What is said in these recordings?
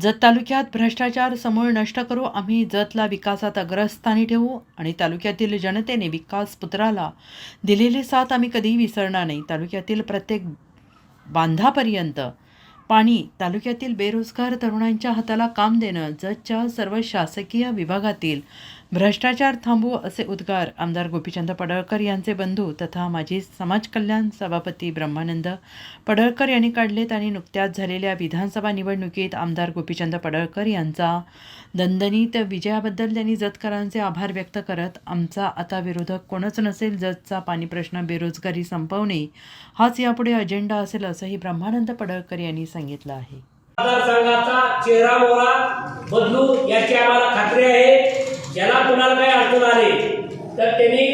जत तालुक्यात भ्रष्टाचार समूळ नष्ट करू आम्ही जतला विकासात अग्रस्थानी ठेवू आणि तालुक्यातील जनतेने विकास पुत्राला दिलेली साथ आम्ही कधीही विसरणार नाही. तालुक्यातील प्रत्येक बांधापर्यंत पाणी तालुक्यातील बेरोजगार तरुणांच्या हाताला काम देणं जतच्या सर्व शासकीय विभागातील भ्रष्टाचार थांबवू असे उद्गार आमदार गोपीचंद पडळकर यांचे बंधू तथा माजी समाज कल्याण सभापती ब्रह्मानंद पडळकर यांनी काढलेत आणि नुकत्याच झालेल्या विधानसभा निवडणुकीत आमदार गोपीचंद पडळकर यांचा दणदणीत विजयाबद्दल त्यांनी जतकरांचे आभार व्यक्त करत आमचा आता विरोधक कोणच नसेल जतचा पाणी प्रश्न बेरोजगारी संपवणे हाच यापुढे अजेंडा असेल असंही ब्रह्मानंद पडळकर यांनी सांगितलं आहे. मतदारसंघाचा चेहरा मोहरा बदलू याची आम्हाला खात्री आहे ज्याला कुणाला काही अडचण आली तर त्यांनी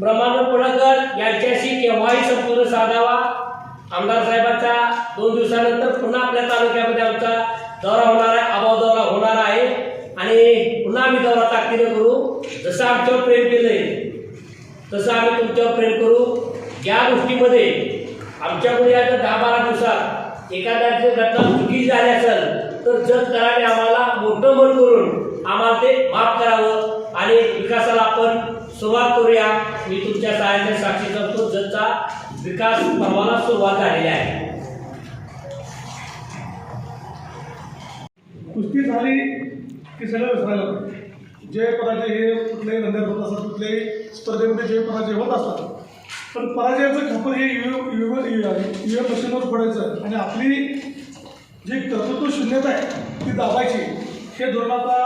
ब्रह्मानंद पडळकर यांच्याशी केव्हाही संपूर्ण साधावा. आमदार साहेबांचा दोन दिवसानंतर पुन्हा आपल्या तालुक्यामध्ये आमचा दौरा होणार आहे अभाव दौरा होणार आहे. आणि पुन्हा आम्ही दौरा ताकदीने करू. जसं आमच्यावर प्रेम केलंय तसं आम्ही तुमच्यावर प्रेम करू. या गोष्टीमध्ये आमच्याकडे या जर दहा बारा दिवसात एखाद्याचे घटना चुकी झाली असेल तर जग कराने आम्हाला मोठं मन करून आम्हाला ते माफ करावं आणि विकासाला आपण सुरुवात करूया. मी तुमच्या सहाय्याने साक्षी करतो ज्याचा विकास परवाला सुरुवात झालेली आहे. कुस्ती झाली की सगळं विसरायला जय पराजय हे कुठल्याही धंद्यात होत असतात कुठल्याही स्पर्धेमध्ये जय पराजय होत असतात. पण पराजयाचं खापर हे यु यु मशीनवर पडायचं आणि आपली जी कर्तृत्व शून्यता आहे ती दाबायची हे धोरण आता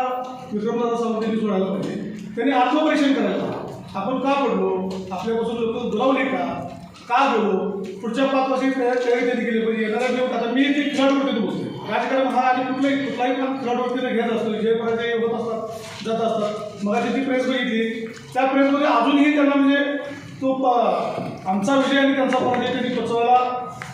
विक्रमदादा सावंतांनी सोडायला पाहिजे. त्यांनी आत्मपरीक्षण करायला पाहिजे. आपण का पडलो आपल्यापासून लोक दुरावले का? का गेलो पुढच्या पाच वर्षी तयारी त्यांनी केली पाहिजे? येणारा देऊ आता मी ते खेळाडूवरती बोलतोय. राजकारण हा आणि कुठलाही कुठलाही पण खेळाडूवरती घेत असतो. जय पराजय होत असतात जात असतात. मग ती प्रेस बघितली त्या प्रेसमध्ये अजूनही त्यांना म्हणजे तो प- आमचा विजय आणि त्यांचा पराजय त्यांनी पचवायला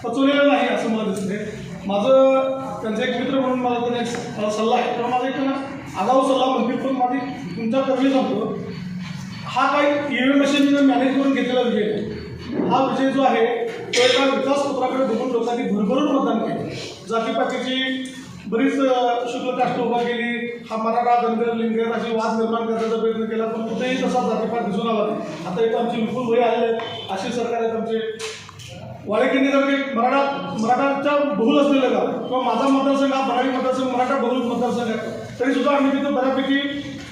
पचवलेला नाही असं मला दिसतंय. माझं त्यांचा एक मित्र म्हणून मला त्यांना एक सल्ला आहे. किंवा माझा एक त्यांना आगाऊ सल्ला म्हणतील पण माझी तुमच्या कर्मी सांगतो. हा काही ईव्हीएम मशीन मॅनेज करून घेतलेला विजय. नाही. हा विजय जो आहे तो एका विकास पत्राकडे बघून लोकांनी भरभरून मतदान केलं. जातीपातीची बरीच शुक्ल काष्ट उभा केली. हा मराठा धनगर लिंगर अशी वाद निर्माण करण्याचा प्रयत्न केला पण कुठेही तसा जातीपात दिसून आला नाही. आता इथं आमची विपुल वय आले आहेत अशी सरकार आहेत आमचे. वाळेकिंदी जर मराठा मराठाच्या बहुल असलेलं गाव किंवा माझा मतदारसंघ हा बराडी मतदारसंघ मराठा बहुल मतदारसंघ आहे. तरी सुद्धा आम्ही तिथं बऱ्यापैकी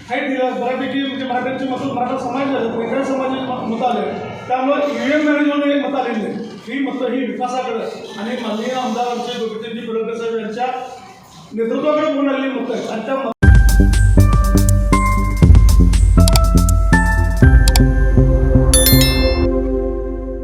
हाईट दिलं बऱ्यापैकी म्हणजे मराठ्यांचे मतं मराठा समाज वेगळ्या समाजाचे मतं आले. त्यामुळे ईव्हीएम मॅनेजमेंट एक मतं आलेली नाही. ही मतं ही विकासाकडे आणि माननीय आमदार आमचे गोपीचंदजी पडळकर साहेब यांच्या नेतृत्वाकडे पूर्ण आलेली मतं आहेत. आणि त्या